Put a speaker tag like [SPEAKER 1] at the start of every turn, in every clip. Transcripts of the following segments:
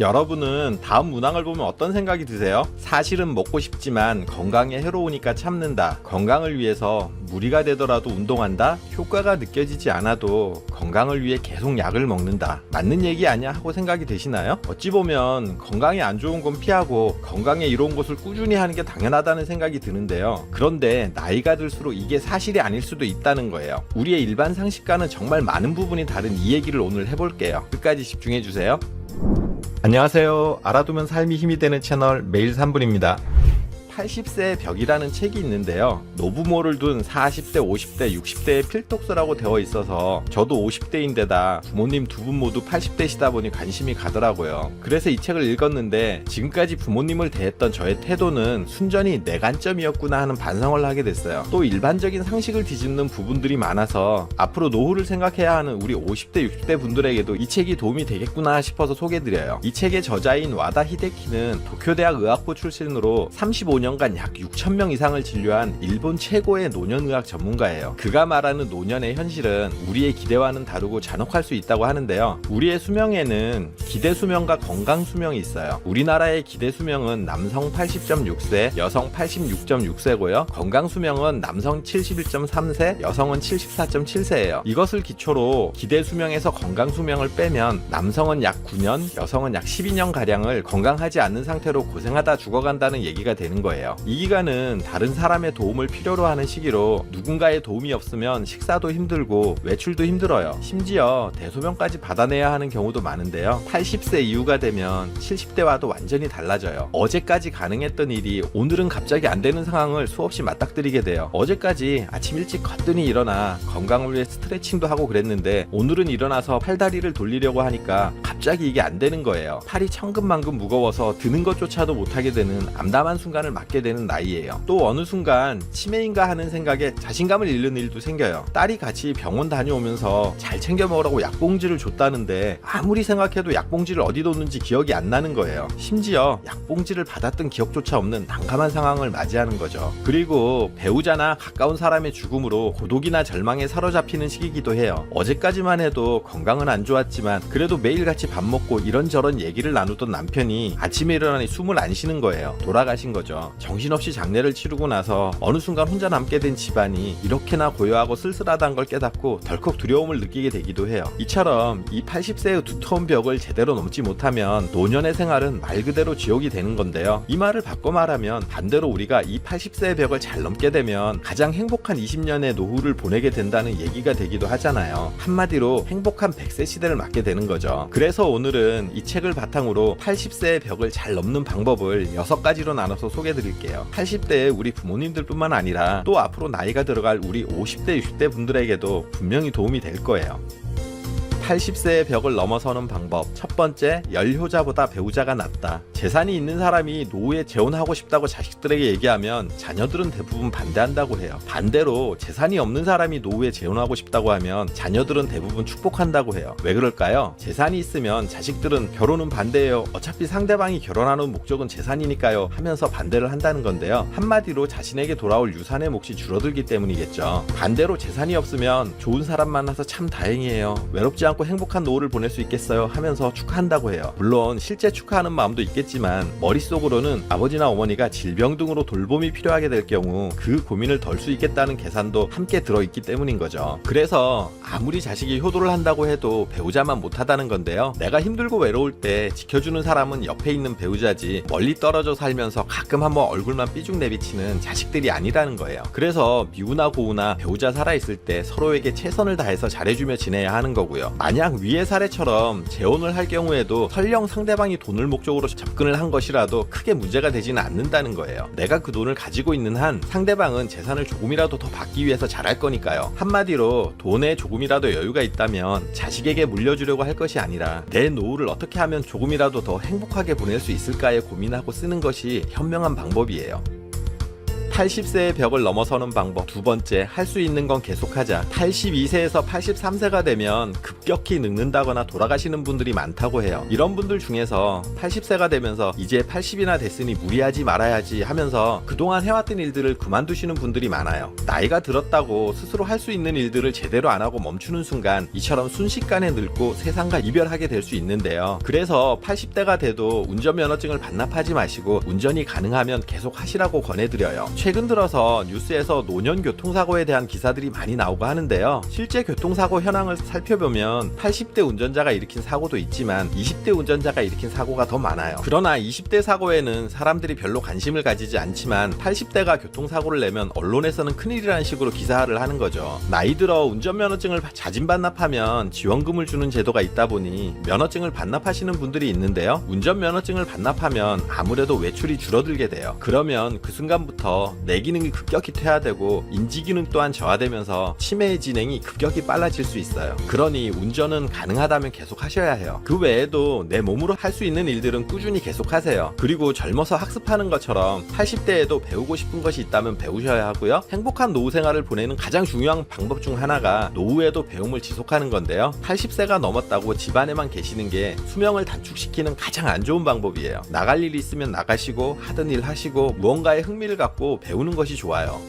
[SPEAKER 1] 여러분은 다음 문항을 보면 어떤 생각이 드세요? 사실은 먹고 싶지만 건강에 해로우니까 참는다. 건강을 위해서 무리가 되더라도 운동한다. 효과가 느껴지지 않아도 건강을 위해 계속 약을 먹는다. 맞는 얘기 아니야 하고 생각이 되시나요? 어찌 보면 건강에 안 좋은 건 피하고 건강에 이로운 것을 꾸준히 하는 게 당연하다는 생각이 드는데요. 그런데 나이가 들수록 이게 사실이 아닐 수도 있다는 거예요. 우리의 일반 상식과는 정말 많은 부분이 다른 이 얘기를 오늘 해볼게요. 끝까지 집중해 주세요. 안녕하세요. 알아두면 삶이 힘이 되는 채널 매일 3분입니다. 80세의 벽이라는 책이 있는데요. 노부모를 둔 40대, 50대, 60대의 필독서라고 되어 있어서 저도 50대인데다 부모님 두 분 모두 80대시다 보니 관심이 가더라고요. 그래서 이 책을 읽었는데 지금까지 부모님을 대했던 저의 태도는 순전히 내 관점이었구나 하는 반성을 하게 됐어요. 또 일반적인 상식을 뒤집는 부분들이 많아서 앞으로 노후를 생각해야 하는 우리 50대, 60대 분들에게도 이 책이 도움이 되겠구나 싶어서 소개드려요. 이 책의 저자인 와다 히데키는 도쿄대학 의학부 출신으로 35 년간 약 6천 명 이상을 진료한 일본 최고의 노년의학 전문가예요. 그가 말하는 노년의 현실은 우리의 기대와는 다르고 잔혹할 수 있다고 하는데요. 우리의 수명에는 기대 수명과 건강 수명이 있어요. 우리나라의 기대 수명은 남성 80.6세, 여성 86.6세고요. 건강 수명은 남성 71.3세, 여성은 74.7세예요. 이것을 기초로 기대 수명에서 건강 수명을 빼면 남성은 약 9년, 여성은 약 12년 가량을 건강하지 않는 상태로 고생하다 죽어간다는 얘기가 되는 거예요. 이 기간은 다른 사람의 도움을 필요로 하는 시기로 누군가의 도움이 없으면 식사도 힘들고 외출도 힘들어요. 심지어 대소변까지 받아내야 하는 경우도 많은데요. 80세 이후가 되면 70대와도 완전히 달라져요. 어제까지 가능했던 일이 오늘은 갑자기 안 되는 상황을 수없이 맞닥뜨리게 돼요. 어제까지 아침 일찍 거뜬히 일어나 건강을 위해 스트레칭도 하고 그랬는데 오늘은 일어나서 팔다리를 돌리려고 하니까 갑자기 이게 안 되는 거예요. 팔이 천근만근 무거워서 드는 것조차도 못하게 되는 암담한 순간을 맞게 되는 나이예요. 또 어느 순간 치매인가 하는 생각에 자신감을 잃는 일도 생겨요. 딸이 같이 병원 다녀오면서 잘 챙겨 먹으라고 약봉지를 줬다는데 아무리 생각해도 약봉지를 어디 뒀는지 기억이 안 나는 거예요. 심지어 약봉지를 받았던 기억조차 없는 난감한 상황을 맞이하는 거죠. 그리고 배우자나 가까운 사람의 죽음으로 고독이나 절망에 사로잡히는 시기이기도 해요. 어제까지만 해도 건강은 안 좋았지만 그래도 매일 같이 밥 먹고 이런저런 얘기를 나누던 남편이 아침에 일어나니 숨을 안 쉬는 거예요. 돌아가신 거죠. 정신없이 장례를 치르고 나서 어느 순간 혼자 남게 된 집안이 이렇게나 고요하고 쓸쓸하다는 걸 깨닫고 덜컥 두려움을 느끼게 되기도 해요. 이처럼 이 80세의 두터운 벽을 제대로 넘지 못하면 노년의 생활은 말 그대로 지옥이 되는 건데요. 이 말을 바꿔 말하면 반대로 우리가 이 80세의 벽을 잘 넘게 되면 가장 행복한 20년의 노후를 보내게 된다는 얘기가 되기도 하잖아요. 한마디로 행복한 100세 시대를 맞게 되는 거죠. 그래서 오늘은 이 책을 바탕으로 80세의 벽을 잘 넘는 방법을 6가지로 나눠서 소개 해 드릴게요. 80대의 우리 부모님들뿐만 아니라 또 앞으로 나이가 들어갈 우리 50대, 60대 분들에게도 분명히 도움이 될 거예요. 80세의 벽을 넘어서는 방법. 첫 번째, 열효자보다 배우자가 낫다. 재산이 있는 사람이 노후에 재혼하고 싶다고 자식들에게 얘기하면 자녀들은 대부분 반대한다고 해요. 반대로 재산이 없는 사람이 노후에 재혼하고 싶다고 하면 자녀들은 대부분 축복한다고 해요. 왜 그럴까요? 재산이 있으면 자식들은 결혼은 반대해요. 어차피 상대방이 결혼하는 목적은 재산이니까요. 하면서 반대를 한다는 건데요. 한마디로 자신에게 돌아올 유산의 몫이 줄어들기 때문이겠죠. 반대로 재산이 없으면 좋은 사람 만나서 참 다행이에요. 외롭지 않고 행복한 노후를 보낼 수 있겠어요 하면서 축하한다고 해요. 물론 실제 축하하는 마음도 있겠지만 머릿속으로는 아버지나 어머니가 질병 등으로 돌봄이 필요하게 될 경우 그 고민을 덜 수 있겠다는 계산도 함께 들어있기 때문인 거죠. 그래서 아무리 자식이 효도를 한다고 해도 배우자만 못하다는 건데요. 내가 힘들고 외로울 때 지켜주는 사람은 옆에 있는 배우자지 멀리 떨어져 살면서 가끔 한번 얼굴만 삐죽 내비치는 자식들이 아니라는 거예요. 그래서 미우나 고우나 배우자 살아있을 때 서로에게 최선을 다해서 잘해주며 지내야 하는 거고요. 만약 위의 사례처럼 재혼을 할 경우에도 설령 상대방이 돈을 목적으로 접근을 한 것이라도 크게 문제가 되지는 않는다는 거예요. 내가 그 돈을 가지고 있는 한 상대방은 재산을 조금이라도 더 받기 위해서 잘할 거니까요. 한마디로 돈에 조금이라도 여유가 있다면 자식에게 물려주려고 할 것이 아니라 내 노후를 어떻게 하면 조금이라도 더 행복하게 보낼 수 있을까에 고민하고 쓰는 것이 현명한 방법이에요. 80세의 벽을 넘어서는 방법. 두 번째, 할 수 있는 건 계속하자. 82세에서 83세가 되면 급격히 늙는다거나 돌아가시는 분들이 많다고 해요. 이런 분들 중에서 80세가 되면서 이제 80이나 됐으니 무리하지 말아야지 하면서 그동안 해왔던 일들을 그만두시는 분들이 많아요. 나이가 들었다고 스스로 할 수 있는 일들을 제대로 안 하고 멈추는 순간 이처럼 순식간에 늙고 세상과 이별하게 될 수 있는데요. 그래서 80대가 돼도 운전면허증을 반납하지 마시고 운전이 가능하면 계속 하시라고 권해드려요. 최근 들어서 뉴스에서 노년 교통사고에 대한 기사들이 많이 나오고 하는데요. 실제 교통사고 현황을 살펴보면 80대 운전자가 일으킨 사고도 있지만 20대 운전자가 일으킨 사고가 더 많아요. 그러나 20대 사고에는 사람들이 별로 관심을 가지지 않지만 80대가 교통사고를 내면 언론에서는 큰일이라는 식으로 기사를 하는 거죠. 나이 들어 운전면허증을 자진 반납하면 지원금을 주는 제도가 있다 보니 면허증을 반납하시는 분들이 있는데요. 운전면허증을 반납하면 아무래도 외출이 줄어들게 돼요. 그러면 그 순간부터 뇌 기능이 급격히 퇴화되고 인지 기능 또한 저하되면서 치매의 진행이 급격히 빨라질 수 있어요. 그러니 운전은 가능하다면 계속 하셔야 해요. 그 외에도 내 몸으로 할 수 있는 일들은 꾸준히 계속 하세요. 그리고 젊어서 학습하는 것처럼 80대에도 배우고 싶은 것이 있다면 배우셔야 하고요. 행복한 노후 생활을 보내는 가장 중요한 방법 중 하나가 노후에도 배움을 지속하는 건데요. 80세가 넘었다고 집안에만 계시는 게 수명을 단축시키는 가장 안 좋은 방법이에요. 나갈 일 있으면 나가시고 하던 일 하시고 무언가에 흥미를 갖고 배우는 것이 좋아요.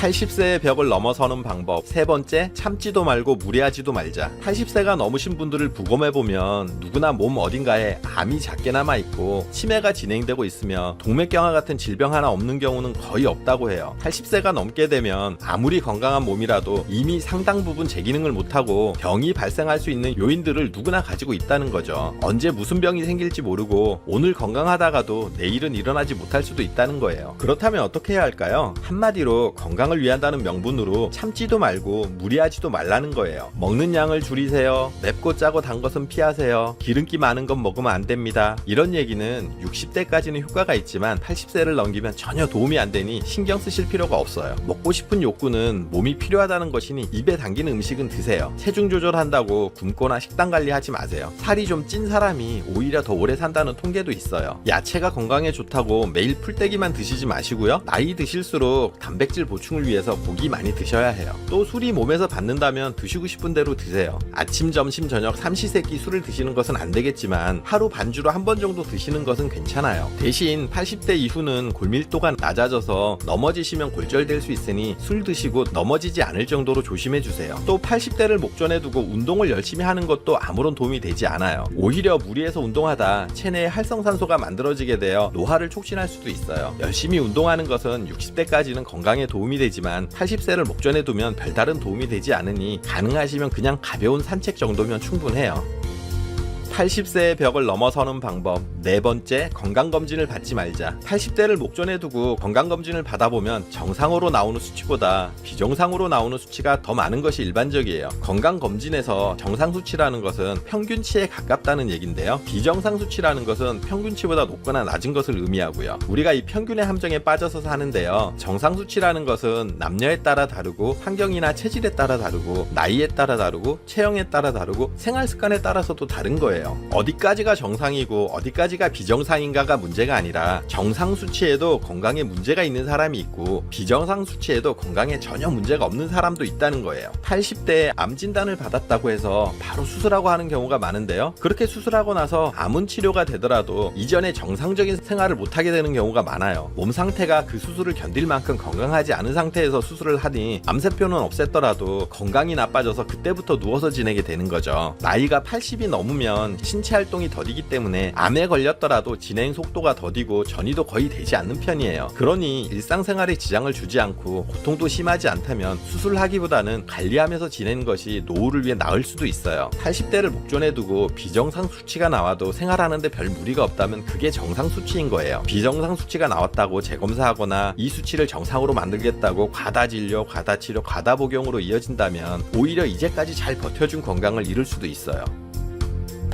[SPEAKER 1] 80세의 벽을 넘어서는 방법. 세 번째, 참지도 말고 무리하지도 말자. 80세가 넘으신 분들을 부검해보면 누구나 몸 어딘가에 암이 작게 남아있고 치매가 진행되고 있으며 동맥경화 같은 질병 하나 없는 경우는 거의 없다고 해요. 80세가 넘게 되면 아무리 건강한 몸이라도 이미 상당 부분 제 기능을 못하고 병이 발생할 수 있는 요인들을 누구나 가지고 있다는 거죠. 언제 무슨 병이 생길지 모르고 오늘 건강하다가도 내일은 일어나지 못할 수도 있다는 거예요. 그렇다면 어떻게 해야 할까요? 한마디로 건강 을 위한다는 명분으로 참지도 말고 무리하지도 말라는 거예요. 먹는 양을 줄이세요. 맵고 짜고 단 것은 피하세요. 기름기 많은 건 먹으면 안 됩니다. 이런 얘기는 60대까지는 효과가 있지만 80세를 넘기면 전혀 도움이 안 되니 신경 쓰실 필요가 없어요. 먹고 싶은 욕구는 몸이 필요하다는 것이니 입에 담기는 음식은 드세요. 체중 조절한다고 굶거나 식단 관리하지 마세요. 살이 좀 찐 사람이 오히려 더 오래 산다는 통계도 있어요. 야채가 건강에 좋다고 매일 풀떼기만 드시지 마시고요. 나이 드실수록 단백질 보충을 위해서 고기 많이 드셔야 해요. 또 술이 몸에서 받는다면 드시고 싶은 대로 드세요. 아침, 점심, 저녁 삼시세끼 술을 드시는 것은 안 되겠지만 하루 반주로 한 번 정도 드시는 것은 괜찮아요. 대신 80대 이후는 골밀도가 낮아져서 넘어지시면 골절될 수 있으니 술 드시고 넘어지지 않을 정도로 조심해 주세요. 또 80대를 목전에 두고 운동을 열심히 하는 것도 아무런 도움이 되지 않아요. 오히려 무리해서 운동하다 체내에 활성산소가 만들어지게 되어 노화를 촉진할 수도 있어요. 열심히 운동하는 것은 60대까지는 건강에 도움이 되지 만 80세를 목전에 두면 별다른 도움이 되지 않으니 가능하시면 그냥 가벼운 산책 정도면 충분해요. 80세의 벽을 넘어서는 방법. 네 번째, 건강검진을 받지 말자. 80대를 목전에 두고 건강검진을 받아보면 정상으로 나오는 수치보다 비정상으로 나오는 수치가 더 많은 것이 일반적이에요. 건강검진에서 정상 수치라는 것은 평균치에 가깝다는 얘긴데요. 비정상 수치라는 것은 평균치보다 높거나 낮은 것을 의미하고요. 우리가 이 평균의 함정에 빠져서 사는데요. 정상 수치라는 것은 남녀에 따라 다르고 환경이나 체질에 따라 다르고 나이에 따라 다르고 체형에 따라 다르고 생활 습관에 따라서도 다른 거예요. 어디까지가 정상이고 어디까지가 비정상인가가 문제가 아니라 정상 수치에도 건강에 문제가 있는 사람이 있고 비정상 수치에도 건강에 전혀 문제가 없는 사람도 있다는 거예요. 80대에 암 진단을 받았다고 해서 바로 수술하고 하는 경우가 많은데요. 그렇게 수술하고 나서 암은 치료가 되더라도 이전에 정상적인 생활을 못하게 되는 경우가 많아요. 몸 상태가 그 수술을 견딜 만큼 건강하지 않은 상태에서 수술을 하니 암세포는 없앴더라도 건강이 나빠져서 그때부터 누워서 지내게 되는 거죠. 나이가 80이 넘으면 신체 활동이 더디기 때문에 암에 걸렸더라도 진행 속도가 더디고 전이도 거의 되지 않는 편이에요. 그러니 일상생활에 지장을 주지 않고 고통도 심하지 않다면 수술하기보다는 관리하면서 지내는 것이 노후를 위해 나을 수도 있어요. 80대를 목전에 두고 비정상 수치가 나와도 생활하는데 별 무리가 없다면 그게 정상 수치인 거예요. 비정상 수치가 나왔다고 재검사하거나 이 수치를 정상으로 만들겠다고 과다 진료, 과다 치료, 과다 복용으로 이어진다면 오히려 이제까지 잘 버텨준 건강을 잃을 수도 있어요.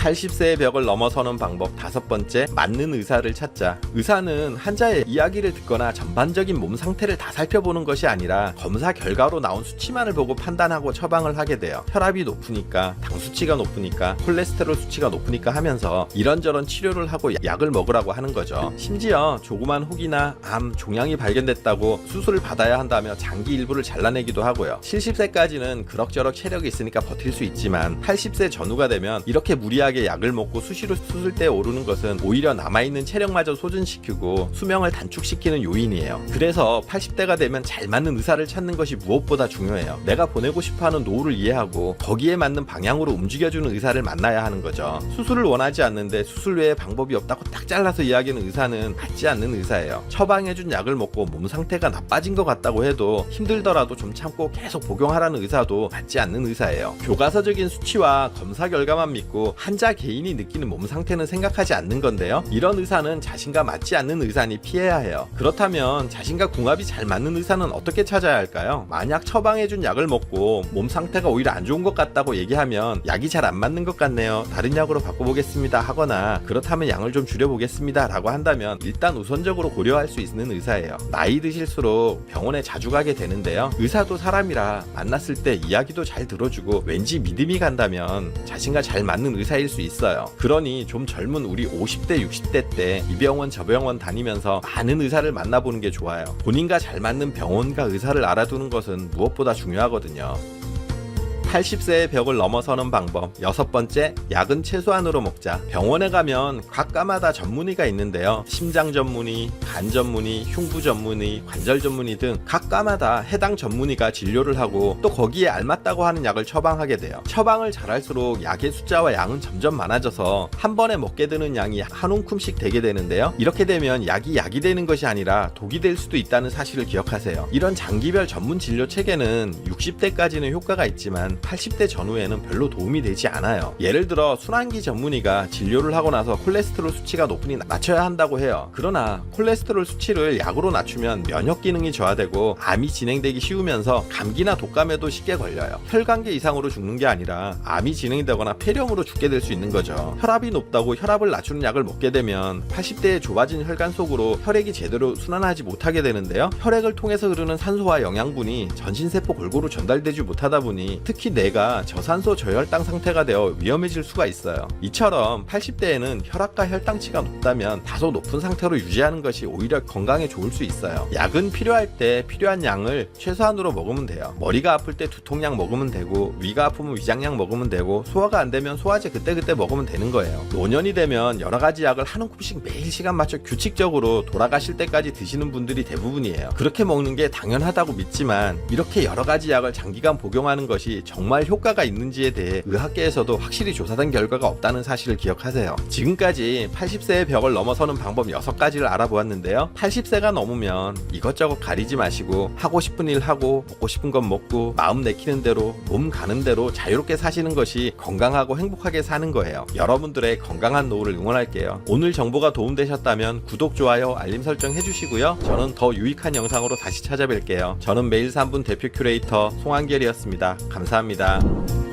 [SPEAKER 1] 80세의 벽을 넘어서는 방법 다섯 번째, 맞는 의사를 찾자. 의사는 환자의 이야기를 듣거나 전반적인 몸 상태를 다 살펴보는 것이 아니라 검사 결과로 나온 수치만을 보고 판단하고 처방을 하게 돼요. 혈압이 높으니까, 당 수치가 높으니까, 콜레스테롤 수치가 높으니까 하면서 이런저런 치료를 하고 약을 먹으라고 하는 거죠. 심지어 조그만 혹이나 암, 종양이 발견됐다고 수술을 받아야 한다며 장기 일부를 잘라내기도 하고요. 70세까지는 그럭저럭 체력이 있으니까 버틸 수 있지만 80세 전후가 되면 이렇게 무리하게 약을 먹고 수시로 수술대에 오르는 것은 오히려 남아있는 체력마저 소진시키고 수명을 단축시키는 요인이에요. 그래서 80대가 되면 잘 맞는 의사를 찾는 것이 무엇보다 중요해요. 내가 보내고 싶어하는 노후를 이해하고 거기에 맞는 방향으로 움직여주는 의사를 만나야 하는 거죠. 수술을 원하지 않는데 수술 외에 방법이 없다고 딱 잘라서 이야기하는 의사는 맞지 않는 의사예요. 처방해준 약을 먹고 몸 상태가 나빠진 것 같다고 해도 힘들더라도 좀 참고 계속 복용하라는 의사도 맞지 않는 의사예요. 교과서적인 수치와 검사 결과만 믿고 환자 개인이 느끼는 몸 상태는 생각하지 않는 건데요. 이런 의사는 자신과 맞지 않는 의사니 피해야 해요. 그렇다면 자신과 궁합이 잘 맞는 의사는 어떻게 찾아야 할까요? 만약 처방해준 약을 먹고 몸 상태가 오히려 안 좋은 것 같다고 얘기하면 약이 잘 안 맞는 것 같네요. 다른 약으로 바꿔보겠습니다 하거나 그렇다면 양을 좀 줄여보겠습니다 라고 한다면 일단 우선적으로 고려할 수 있는 의사예요. 나이 드실수록 병원에 자주 가게 되는데요. 의사도 사람이라 만났을 때 이야기도 잘 들어주고 왠지 믿음이 간다면 자신과 잘 맞는 의사일 수 있어요. 그러니 좀 젊은 우리 50대, 60대 때 이 병원 저 병원 다니면서 많은 의사를 만나보는 게 좋아요. 본인과 잘 맞는 병원과 의사를 알아두는 것은 무엇보다 중요하거든요. 80세의 벽을 넘어서는 방법. 여섯 번째, 약은 최소한으로 먹자. 병원에 가면 각과마다 전문의가 있는데요. 심장 전문의, 간 전문의, 흉부 전문의, 관절 전문의 등 각과마다 해당 전문의가 진료를 하고 또 거기에 알맞다고 하는 약을 처방하게 돼요. 처방을 잘할수록 약의 숫자와 양은 점점 많아져서 한 번에 먹게 되는 양이 한 움큼씩 되게 되는데요. 이렇게 되면 약이 약이 되는 것이 아니라 독이 될 수도 있다는 사실을 기억하세요. 이런 장기별 전문 진료 체계는 60대까지는 효과가 있지만 80대 전후에는 별로 도움이 되지 않아요. 예를 들어 순환기 전문의가 진료를 하고 나서 콜레스테롤 수치가 높으니 낮춰야 한다고 해요. 그러나 콜레스테롤 수치를 약으로 낮추면 면역 기능이 저하되고 암이 진행되기 쉬우면서 감기나 독감에도 쉽게 걸려요. 혈관계 이상으로 죽는 게 아니라 암이 진행되거나 폐렴으로 죽게 될 수 있는 거죠. 혈압이 높다고 혈압을 낮추는 약을 먹게 되면 80대에 좁아진 혈관 속으로 혈액이 제대로 순환하지 못하게 되는데요. 혈액을 통해서 흐르는 산소와 영양분이 전신 세포 골고루 전달되지 못하다 보니 특히 뇌가 저산소 저혈당 상태가 되어 위험해질 수가 있어요. 이처럼 80대에는 혈압과 혈당치가 높다면 다소 높은 상태로 유지하는 것이 오히려 건강에 좋을 수 있어요. 약은 필요할 때 필요한 양을 최소한으로 먹으면 돼요. 머리가 아플 때 두통약 먹으면 되고 위가 아프면 위장약 먹으면 되고 소화가 안 되면 소화제 그때그때 먹으면 되는 거예요. 노년이 되면 여러 가지 약을 한 움큼씩 매일 시간 맞춰 규칙적으로 돌아가실 때까지 드시는 분들이 대부분이에요. 그렇게 먹는 게 당연하다고 믿지만 이렇게 여러 가지 약을 장기간 복용하는 것이 정말 효과가 있는지에 대해 의학계에서도 확실히 조사된 결과가 없다는 사실을 기억하세요. 지금까지 80세의 벽을 넘어서는 방법 6가지를 알아보았는데요. 80세가 넘으면 이것저것 가리지 마시고 하고 싶은 일 하고 먹고 싶은 건 먹고 마음 내키는 대로 몸 가는 대로 자유롭게 사시는 것이 건강하고 행복하게 사는 거예요. 여러분들의 건강한 노후를 응원할게요. 오늘 정보가 도움되셨다면 구독, 좋아요, 알림 설정 해주시고요. 저는 더 유익한 영상으로 다시 찾아뵐게요. 저는 매일 3분 대표 큐레이터 송한결이었습니다. 감사합니다.